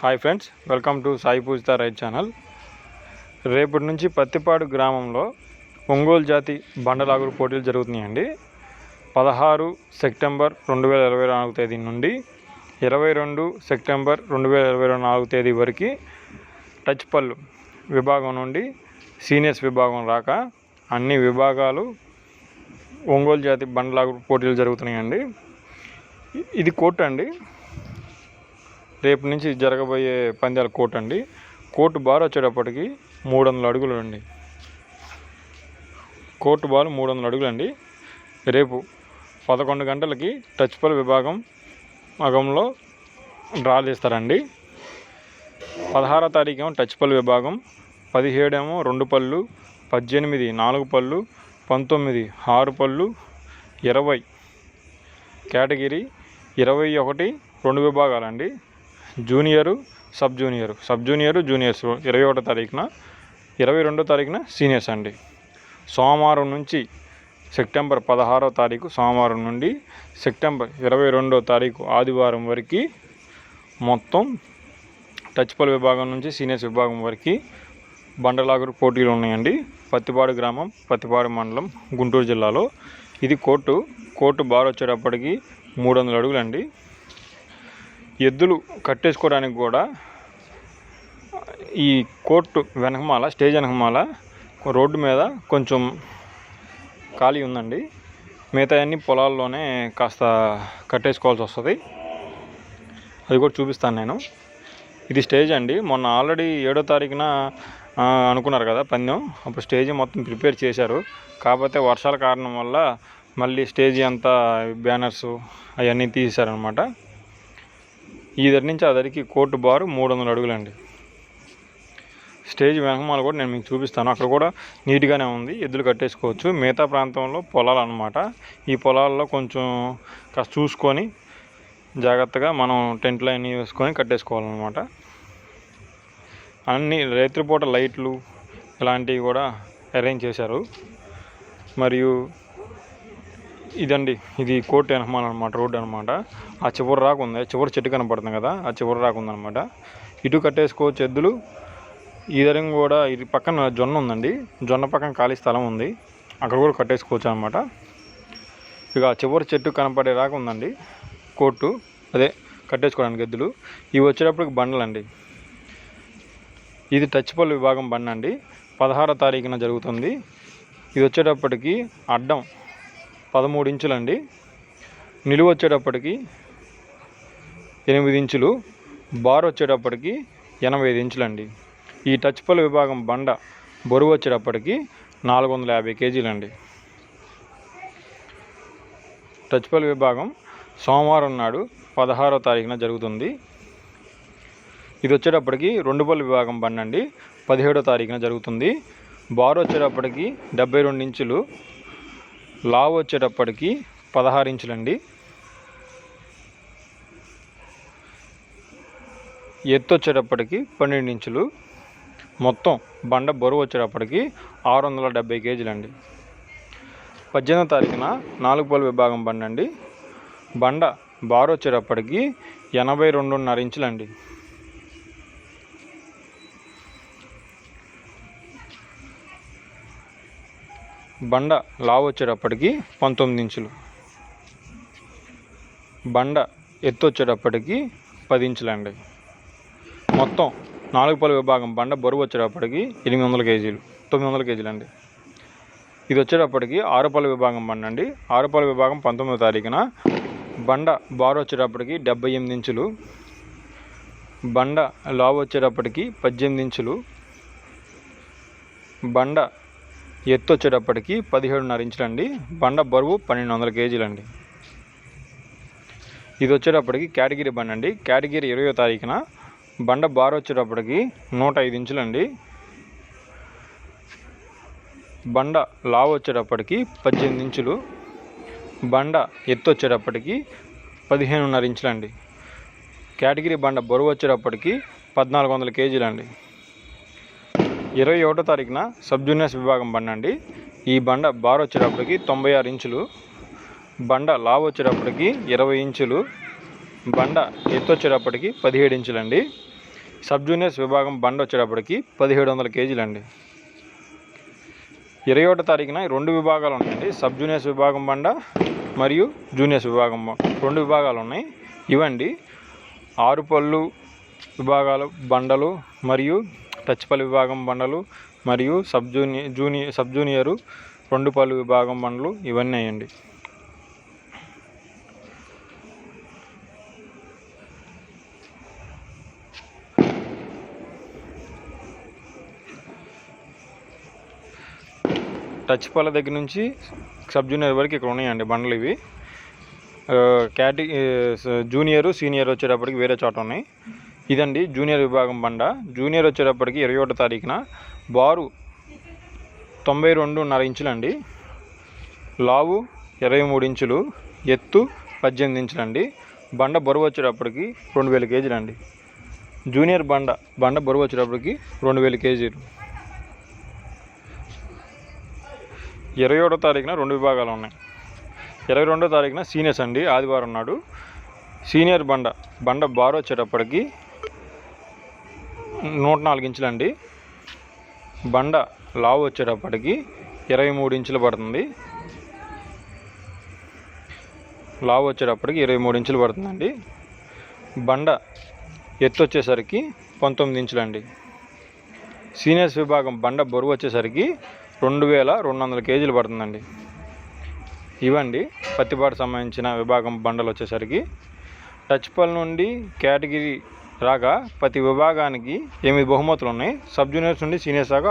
Hi friends welcome to Sai Pujitha right channel రేపటి నుంచి పత్తిపాడు గ్రామంలో ఒంగోలు జాతి బండలాగుడు పోటీలు జరుగుతున్నాయండి. పదహారు సెప్టెంబర్ రెండు వేల ఇరవై నాలుగు తేదీ నుండి ఇరవై రెండు సెప్టెంబర్ రెండు వేల ఇరవై నాలుగు తేదీ వరకు టచ్ పళ్ళు విభాగం నుండి సీనియర్స్ విభాగం రాక అన్ని విభాగాలు ఒంగోలు జాతి బండలాగుడు పోటీలు జరుగుతున్నాయండి. ఇది కోర్టు అండి. రేపు నుంచి జరగబోయే పందాల కోర్టు అండి. కోర్టు బార్ వచ్చేటప్పటికి మూడు వందల అడుగులు అండి కోర్టు బాల్ మూడు వందల అడుగులు అండి రేపు పదకొండు గంటలకి టచ్ పల్ విభాగం మగంలో డ్రా తీస్తారండి పదహారో తారీఖేమో టచ్ పల్ విభాగం పదిహేడేమో రెండు పళ్ళు పద్దెనిమిది నాలుగు పళ్ళు పంతొమ్మిది ఆరు పళ్ళు ఇరవై కేటగిరీ ఇరవై ఒకటి రెండు విభాగాలండి. Junior sub junior. Sub junior juniors ఇరవై ఒకటో తారీఖున ఇరవై రెండో తారీఖున సీనియర్స్ అండి. సోమవారం నుంచి సెప్టెంబర్ పదహారో తారీఖు సోమవారం నుండి సెప్టెంబర్ ఇరవై రెండో తారీఖు ఆదివారం వరకు మొత్తం టచ్ పల్ విభాగం నుంచి సీనియర్స్ విభాగం వరకు బండలాగురు పోటీలు ఉన్నాయండి. పత్తిపాడు గ్రామం పత్తిపాడు మండలం గుంటూరు జిల్లాలో. ఇది కోర్టు. కోర్టు బార్ వచ్చేటప్పటికి మూడు వందల అడుగులండి. ఎద్దులు కట్టేసుకోవడానికి కూడా ఈ కోర్టు వెనకమాల స్టేజ్ వెనకమాల రోడ్డు మీద కొంచెం ఖాళీ ఉందండి. మిగతా అన్ని పొలాల్లోనే కాస్త కట్టేసుకోవాల్సి వస్తుంది. అది కూడా చూపిస్తాను నేను. ఇది స్టేజ్ అండి. మొన్న ఆల్రెడీ ఏడో తారీఖున అనుకున్నారు కదా పందెం. అప్పుడు స్టేజ్ మొత్తం ప్రిపేర్ చేశారు. కాకపోతే వర్షాల కారణం వల్ల మళ్ళీ స్టేజ్ అంతా బ్యానర్స్ అవన్నీ తీసేశారనమాట ఈ దగ్గర నుంచి ఆ దగ్గరికి కోర్టు బారు మూడు వందల అడుగులండి. స్టేజ్ వెనకమాల కూడా నేను మీకు చూపిస్తాను. అక్కడ కూడా నీట్గానే ఉంది. ఎద్దులు కట్టేసుకోవచ్చు. మిగతా ప్రాంతంలో పొలాలు అనమాట ఈ పొలాల్లో కొంచెం కాస్త చూసుకొని జాగ్రత్తగా మనం టెంట్లు అన్నీ వేసుకొని కట్టేసుకోవాలన్నమాట. అన్ని రైతులపూట లైట్లు ఇలాంటివి కూడా అరేంజ్ చేశారు. మరియు ఇదండి. ఇది కోర్టు హనుమాన్ అనమాట రోడ్డు అనమాట ఆ చివరి రాకు ఉంది. చివరి చెట్టు కనపడుతుంది కదా ఆ చివరి రాకు ఉందనమాట ఇటు కట్టేసుకోవచ్చు ఎద్దులు ఈ దరం కూడా ఇది పక్కన జొన్న ఉందండి. జొన్న పక్కన ఖాళీ స్థలం ఉంది. అక్కడ కూడా కట్టేసుకోవచ్చు అనమాట ఇక ఆ చివరి చెట్టు కనపడే రాక ఉందండి. కోర్టు అదే కట్టేసుకోవడానికి ఎద్దులు ఇవి వచ్చేటప్పటికి బండలండి ఇది టచ్ పల్లె విభాగం బండ అండి పదహారో తారీఖున జరుగుతుంది. ఇది వచ్చేటప్పటికి అడ్డం పదమూడు ఇంచులండి. నిలువ వచ్చేటప్పటికి ఎనిమిది ఇంచులు బార్ వచ్చేటప్పటికి ఎనభై ఐదు ఇంచులండి. ఈ టచ్ పల్ విభాగం బండ బరువు వచ్చేటప్పటికి నాలుగు వందల యాభై కేజీలండి. టచ్ పల్ విభాగం సోమవారం నాడు పదహారో తారీఖున జరుగుతుంది. ఇది వచ్చేటప్పటికి రెండు పళ్ళు విభాగం బండి అండి పదిహేడో తారీఖున జరుగుతుంది. బార్ వచ్చేటప్పటికి డెబ్బై రెండు ఇంచులు లావ్ వచ్చేటప్పటికి పదహారు ఇంచులండి. ఎత్తు వచ్చేటప్పటికి పన్నెండు ఇంచులు. మొత్తం బండ బరువు వచ్చేటప్పటికి ఆరు వందల డెబ్బై కేజీలండి. పద్దెనిమిదో తారీఖున నాలుగు పళ్ళు విభాగం బండి అండి బండ బారు వచ్చేటప్పటికి ఎనభై రెండున్నర ఇంచులండి. బండ లావు వచ్చేటప్పటికి పంతొమ్మిది ఇంచులు. బండ ఎత్తు వచ్చేటప్పటికి పది ఇంచులండి. మొత్తం నాలుగు పలు విభాగం బండ బరువు వచ్చేటప్పటికి ఎనిమిది వందల కేజీలు తొమ్మిది వందల కేజీలు అండి ఇది వచ్చేటప్పటికి ఆరు పలు విభాగం బండ అండి. ఆరు పలు విభాగం పంతొమ్మిదో తారీఖున బండ బారు వచ్చేటప్పటికి డెబ్బై ఎనిమిది ఇంచులు బండ లావు వచ్చేటప్పటికి పద్దెనిమిది ఇంచులు బండ ఎత్తు వచ్చేటప్పటికి పదిహేడున్నర ఇంచులండి. బండ బరువు పన్నెండు వందల కేజీలండి. ఇది వచ్చేటప్పటికి కేటగిరీ బండి అండి కేటగిరీ ఇరవయో తారీఖున బండ బార్ వచ్చేటప్పటికి నూట ఐదు ఇంచులండి. బండ లావు వచ్చేటప్పటికి పద్దెనిమిది ఇంచులు. బండ ఎత్తు వచ్చేటప్పటికి పదిహేనున్నర ఇంచులండి. కేటగిరీ బండ బరువు వచ్చేటప్పటికి పద్నాలుగు వందల కేజీలండి. ఇరవై ఒకటో తారీఖున సబ్ జూనియర్స్ విభాగం బండ అండి ఈ బండ బార్ వచ్చేటప్పటికి తొంభై ఆరు ఇంచులు బండ లావ్ వచ్చేటప్పటికి ఇరవై ఇంచులు బండ ఎత్తు వచ్చేటప్పటికి పదిహేడు ఇంచులండి. సబ్ జూనియర్స్ విభాగం బండ వచ్చేటప్పటికి పదిహేడు వందల కేజీలు అండి ఇరవై ఒకటో తారీఖున రెండు విభాగాలు ఉన్నాయండి. సబ్ జూనియర్స్ విభాగం బండ మరియు జూనియర్స్ విభాగం రెండు విభాగాలు ఉన్నాయి. ఇవండి ఆరు పళ్ళు విభాగాలు బండలు మరియు టచ్ పల్లి విభాగం బండలు మరియు sub junior junior sub junior రెండు పళ్ళు విభాగం బండలు ఇవన్నీ అయ్యండి. టచ్ పళ్ళ దగ్గర నుంచి సబ్ జూనియర్ వరకు ఇక్కడ ఉన్నాయండి బండ్లు ఇవి. క్యాటి జూనియరు జూనియర్ సీనియర్ వచ్చేటప్పటికి వేరే చోట ఉన్నాయి. ఇదండి జూనియర్ విభాగం బండ. జూనియర్ వచ్చేటప్పటికి ఇరవై ఒకటో తారీఖున బారు తొంభై రెండున్నర ఇంచులండి. లావు ఇరవై మూడు ఇంచులు ఎత్తు పద్దెనిమిది ఇంచులండి. బండ బరువు వచ్చేటప్పటికి రెండు వేల కేజీలండి. జూనియర్ బండ బండ బరువు వచ్చేటప్పటికి రెండు వేల కేజీలు. ఇరవై ఒకటో తారీఖున రెండు విభాగాలు ఉన్నాయి. ఇరవై రెండో తారీఖున సీనియర్స్ అండి ఆదివారం నాడు. సీనియర్ బండ బండ బారు వచ్చేటప్పటికి నూట నాలుగు ఇంచులండి. బండ లావు వచ్చేటప్పటికి ఇరవై మూడు ఇంచులు పడుతుంది. లావు వచ్చేటప్పటికి ఇరవై మూడు ఇంచులు పడుతుందండి. బండ ఎత్తు వచ్చేసరికి పంతొమ్మిది ఇంచులండి. సీనియర్స్ విభాగం బండ బరువు వచ్చేసరికి రెండు వేల రెండు వందల కేజీలు పడుతుందండి. ఇవండి పత్తిపాటు సంబంధించిన విభాగం బండలు వచ్చేసరికి. టచ్ పల్ నుండి కేటగిరీ రాగా ప్రతి విభాగానికి ఎనిమిది బహుమతులు ఉన్నాయి సబ్ జూనియర్స్ నుండి సీనియర్స్ దాకా